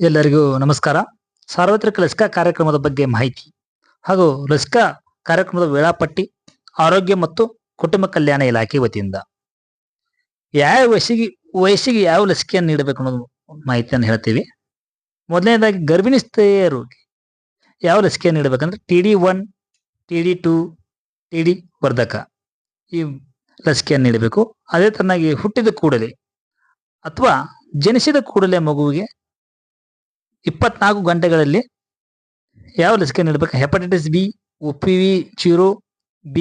ಎಲ್ಲರಿಗೂ ನಮಸ್ಕಾರ. ಸಾರ್ವತ್ರಿಕ ಲಸಿಕಾ ಕಾರ್ಯಕ್ರಮದ ಬಗ್ಗೆ ಮಾಹಿತಿ ಹಾಗೂ ಲಸಿಕಾ ಕಾರ್ಯಕ್ರಮದ ವೇಳಾಪಟ್ಟಿ, ಆರೋಗ್ಯ ಮತ್ತು ಕುಟುಂಬ ಕಲ್ಯಾಣ ಇಲಾಖೆ ವತಿಯಿಂದ ಯಾವ ವಯಸ್ಸಿಗೆ ವಯಸ್ಸಿಗೆ ಯಾವ ಲಸಿಕೆಯನ್ನು ನೀಡಬೇಕು ಅನ್ನೋದು ಮಾಹಿತಿಯನ್ನು ಹೇಳ್ತೀವಿ. ಮೊದಲನೇದಾಗಿ ಗರ್ಭಿಣಿ ಸ್ತ್ರೀಯರಿಗೆ ಯಾವ ಲಸಿಕೆಯನ್ನು ನೀಡಬೇಕಂದ್ರೆ T D one T D two T D ವರ್ಧಕ ಈ ಲಸಿಕೆಯನ್ನು ನೀಡಬೇಕು. ಅದೇ ತರನಾಗಿ ಹುಟ್ಟಿದ ಕೂಡಲೇ ಅಥವಾ ಜನಿಸಿದ ಕೂಡಲೇ ಮಗುವಿಗೆ ಇಪ್ಪತ್ನಾಲ್ಕು ಗಂಟೆಗಳಲ್ಲಿ ಯಾವ ಲಸಿಕೆ ನೀಡಬೇಕು? Hepatitis B O P V zero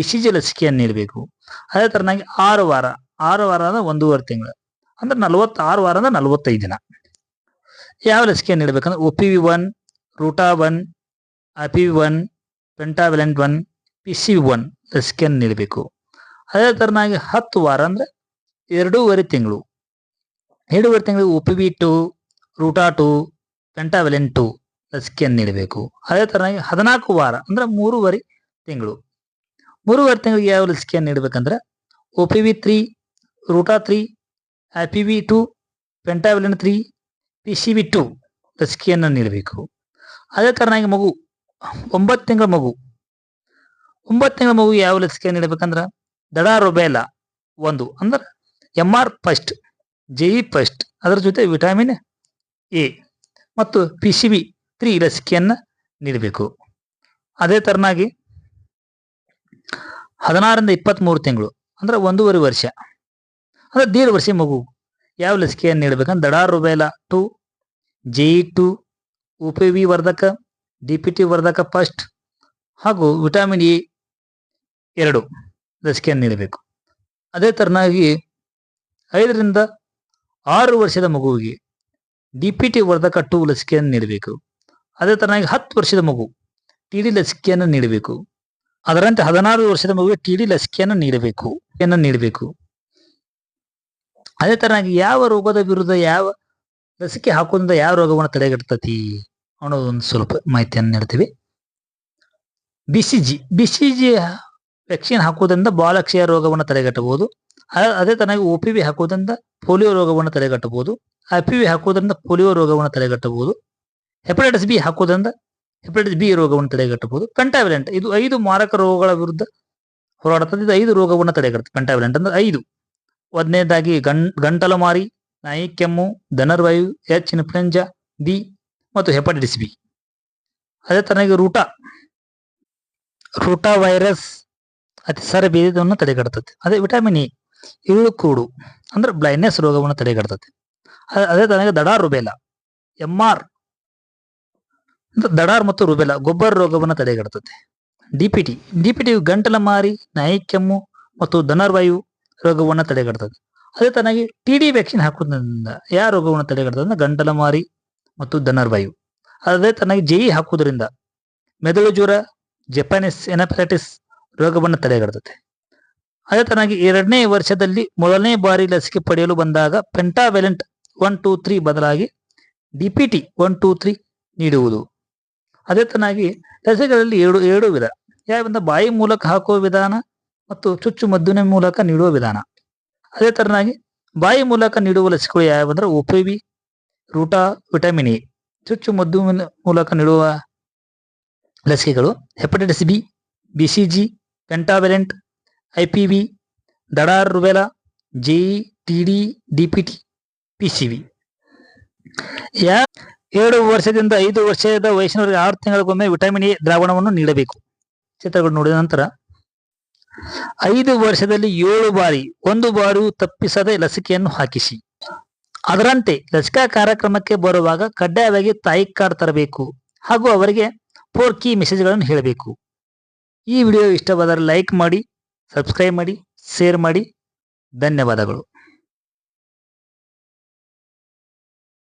G ಲಸಿಕೆಯನ್ನು ನೀಡಬೇಕು. ಅದೇ ತರನಾಗಿ ಆರು ವಾರ. ಆರು ವಾರ ಅಂದ್ರೆ ಒಂದೂವರೆ ತಿಂಗಳು. ಅಂದ್ರೆ ನಲವತ್ತಾರು ವಾರ ಅಂದ್ರೆ ನಲವತ್ತೈದು ದಿನ. ಯಾವ ಲಸಿಕೆಯನ್ನು ನೀಡಬೇಕಂದ್ರೆ P V one, rota one I P V one, pentavalent one, P C V one ಲಸಿಕೆಯನ್ನು ನೀಡಬೇಕು. ಅದೇ ತರನಾಗಿ ಹತ್ತು ವಾರ ಅಂದ್ರೆ ಎರಡೂವರೆ ತಿಂಗಳು. ಎರಡೂವರೆ ತಿಂಗಳು O P V two, rota two pentavalent two ಲಸಿಕೆಯನ್ನು ನೀಡಬೇಕು. ಅದೇ ತರನಾಗಿ ಹದಿನಾಲ್ಕು ವಾರ, ಅಂದ್ರೆ ಮೂರುವರೆ ತಿಂಗಳು. ಮೂರುವರೆ ತಿಂಗಳಿಗೆ ಯಾವ ಲಸಿಕೆಯನ್ನು ನೀಡಬೇಕಂದ್ರೆ O P V three, rota three, I P V two, pentavalent three, P C V two ಲಸಿಕೆಯನ್ನು ನೀಡಬೇಕು. ಅದೇ ತರನಾಗಿ ಮಗು, ಒಂಬತ್ತು ತಿಂಗಳ ಮಗು. ಒಂಬತ್ತು ತಿಂಗಳ ಮಗು ಯಾವ ಲಸಿಕೆ ನೀಡಬೇಕಂದ್ರೆ ದಡ ರೊಬೇಲ ಒಂದು, ಅಂದ್ರೆ M R first, J E first, ಅದರ ಜೊತೆ ವಿಟಾಮಿನ್ ಎ. ಮತ್ತು ಪಿ ಸಿ ಬಿ ತ್ರೀ ಲಸಿಕೆಯನ್ನು ನೀಡಬೇಕು. ಅದೇ ತರನಾಗಿ ಹದಿನಾರರಿಂದ ಇಪ್ಪತ್ತ್ಮೂರು ತಿಂಗಳು, ಅಂದ್ರೆ ಒಂದೂವರೆ ವರ್ಷ, ಅಂದ್ರೆ ದೀರ್ಘ ವರ್ಷ ಮಗು ಯಾವ ಲಸಿಕೆಯನ್ನು ನೀಡಬೇಕಂದ್ರೆ ದಡಾ rubella two J E two P V ವರ್ಧಕ ಡಿ ಪಿ ಟಿ ವರ್ಧಕ ಫಸ್ಟ್ ಹಾಗೂ ವಿಟಮಿನ್ ಎ ಎರಡು ಲಸಿಕೆಯನ್ನು ನೀಡಬೇಕು. ಅದೇ ತರನಾಗಿ ಐದರಿಂದ ಆರು ವರ್ಷದ ಮಗುವಿಗೆ ಡಿ ಪಿ ಟಿ ವರ್ಧಕ ಟು ಲಸಿಕೆಯನ್ನು ನೀಡಬೇಕು. ಅದೇ ತರನಾಗಿ ಹತ್ತು ವರ್ಷದ ಮಗು ಟಿ ಡಿ ಲಸಿಕೆಯನ್ನು ನೀಡಬೇಕು. ಅದರಂತೆ ಹದಿನಾರು ವರ್ಷದ ಮಗುವಿಗೆ ಟಿ ಡಿ ಲಸಿಕೆಯನ್ನು ನೀಡಬೇಕು ನೀಡಬೇಕು. ಅದೇ ತರನಾಗಿ ಯಾವ ರೋಗದ ವಿರುದ್ಧ ಯಾವ ಲಸಿಕೆ ಹಾಕೋದ್ರಿಂದ ಯಾವ ರೋಗವನ್ನು ತಡೆಗಟ್ಟತತಿ ಅನ್ನೋದೊಂದು ಸ್ವಲ್ಪ ಮಾಹಿತಿಯನ್ನು ನೀಡ್ತೀವಿ. B C G, B C G vaccine ಹಾಕೋದ್ರಿಂದ ಬಾಲಕ್ಷಯ ರೋಗವನ್ನು ತಡೆಗಟ್ಟಬಹುದು. ಅದೇ ತನಗೆ ಒ ಪಿ ವಿ ಪೋಲಿಯೋ ರೋಗವನ್ನು ತಡೆಗಟ್ಟಬಹುದು. ಐ ಪಿ ವಿ ಹಾಕೋದ್ರಿಂದ ಪೋಲಿಯೋ ರೋಗವನ್ನು ತಡೆಗಟ್ಟಬಹುದು. ಹೆಪಟೈಟಿಸ್ ಬಿ ಹಾಕೋದ್ರಿಂದ ಹೆಪಟೈಟಿಸ್ ಬಿ ರೋಗವನ್ನು ತಡೆಗಟ್ಟಬಹುದು. ಪೆಂಟಾವಿಲೆಂಟ್ ಇದು ಐದು ಮಾರಕ ರೋಗಗಳ ವಿರುದ್ಧ ಹೋರಾಡುತ್ತದೆ. ಇದು ಐದು ರೋಗವನ್ನು ತಡೆಗಟ್ಟುತ್ತೆ ಪೆಂಟಾವಿಲೆಂಟ್ ಅಂದ್ರೆ ಐದು. ಒಂದನೇದಾಗಿ ಗಂ ಗಂಟಲು ಮಾರಿ ನಾಯಿ, ಕೆಮ್ಮು, ಧನರ್ವಾಯು ಎಚ್ ಇನ್ಫ್ಲುಯೆಂಜಾ ಬಿ ಮತ್ತು ಹೆಪಟೈಟಿಸ್ ಬಿ. ಅದೇ ತನಗೆ ರೂಟಾ. ರೂಟಾ ವೈರಸ್ ಅತಿಸಾರ ಬೀದಿದವನ್ನು ತಡೆಗಟ್ಟುತ್ತೆ ಅದೇ ವಿಟಮಿನ್ ಎ. ಇಳು ಕೂಡು ಅಂದ್ರೆ ಬ್ಲೈಂಡ್ನೆಸ್ ರೋಗವನ್ನು ತಡೆಗಟ್ಟುತ್ತೆ ಅ- ಅದೇ ತನಗೆ ದಡಾರ್ ರುಬೆಲ? ಎಂ ಆರ್ ದಡಾರ್ ಮತ್ತು ರುಬೆಲ, ಗೊಬ್ಬರ ರೋಗವನ್ನು ತಡೆಗಟ್ಟುತ್ತೆ ಡಿಪಿಟಿ ಡಿಪಿಟಿ ಗಂಟಲ ಮಾರಿ ನಾಯಿ ಕೆಮ್ಮು ಮತ್ತು ಧನರ್ವಾಯು ರೋಗವನ್ನು ತಡೆಗಟ್ಟುತ್ತದೆ ಅದೇ ತನಗೆ ಟಿ ಡಿ ವ್ಯಾಕ್ಸಿನ್ ಹಾಕುವುದರಿಂದ ಯಾವ ರೋಗವನ್ನು ತಡೆಗಟ್ಟುತ್ತದೆ ಗಂಟಲ ಮಾರಿ ಮತ್ತು ಧನರ್ವಾಯು. ಅದೇ ತನಗೆ ಜೆಇ ಹಾಕೋದ್ರಿಂದ ಮೆದುಳು ಜ್ವರ, ಜಪಾನೀಸ್ ಎನಫಲೈಟಿಸ್ ರೋಗವನ್ನು ತಡೆಗಟ್ಟುತ್ತೆ ಅದೇ ತನಗೆ ಎರಡನೇ ವರ್ಷದಲ್ಲಿ ಮೊದಲನೇ ಬಾರಿ ಲಸಿಕೆ ಪಡೆಯಲು ಬಂದಾಗ ಪೆಂಟಾವೆಲೆಂಟ್ ಒನ್, ಟೂ, ತ್ರೀ ಬದಲಾಗಿ D P T one, two, three ನೀಡುವುದು. ಅದೇ ತನಾಗಿ ಲಸಿಕೆಗಳಲ್ಲಿ ಎರಡು ಎರಡು ವಿಧ. ಯಾವಂದ್ರೆ ಬಾಯಿ ಮೂಲಕ ಹಾಕುವ ವಿಧಾನ ಮತ್ತು ಚುಚ್ಚು ಮದ್ದಿನ ಮೂಲಕ ನೀಡುವ ವಿಧಾನ. ಅದೇ ತರನಾಗಿ ಬಾಯಿ ಮೂಲಕ ನೀಡುವ ಲಸಿಕೆಗಳು ಯಾವಂದ್ರೆ ಒಪಿವಿ ರೂಟಾ, ವಿಟಮಿನ್ ಎ. ಚುಚ್ಚು ಮದ್ದು ಮೂಲಕ ನೀಡುವ ಲಸಿಕೆಗಳು hepatitis B B C G, pentavalent, I P V, ದಡಾರ್, rubella J E T D D P T. P C V ಯಾ, ಏಳು ವರ್ಷದಿಂದ ಐದು ವರ್ಷದ ವಯಸ್ಸಿನವರಿಗೆ ಆರು ತಿಂಗಳಿಗೊಮ್ಮೆ ವಿಟಮಿನ್ ಎ ದ್ರಾವಣವನ್ನು ನೀಡಬೇಕು. ಚಿತ್ರಗಳು ನೋಡಿದ ನಂತರ, ಐದು ವರ್ಷದಲ್ಲಿ ಏಳು ಬಾರಿ, ಒಂದು ಬಾರಿಯೂ ತಪ್ಪಿಸದೆ ಲಸಿಕೆಯನ್ನು ಹಾಕಿಸಿ. ಅದರಂತೆ ಲಸಿಕಾ ಕಾರ್ಯಕ್ರಮಕ್ಕೆ ಬರುವಾಗ ಕಡ್ಡಾಯವಾಗಿ ತಾಯಿ ಕಾರ್ಡ್ ತರಬೇಕು ಹಾಗೂ ಅವರಿಗೆ ಫೋರ್ ಕೀ ಮೆಸೇಜ್ಗಳನ್ನು ಹೇಳಬೇಕು. ಈ ವಿಡಿಯೋ ಇಷ್ಟವಾದರೆ ಲೈಕ್ ಮಾಡಿ, ಸಬ್ಸ್ಕ್ರೈಬ್ ಮಾಡಿ, ಶೇರ್ ಮಾಡಿ. ಧನ್ಯವಾದಗಳು.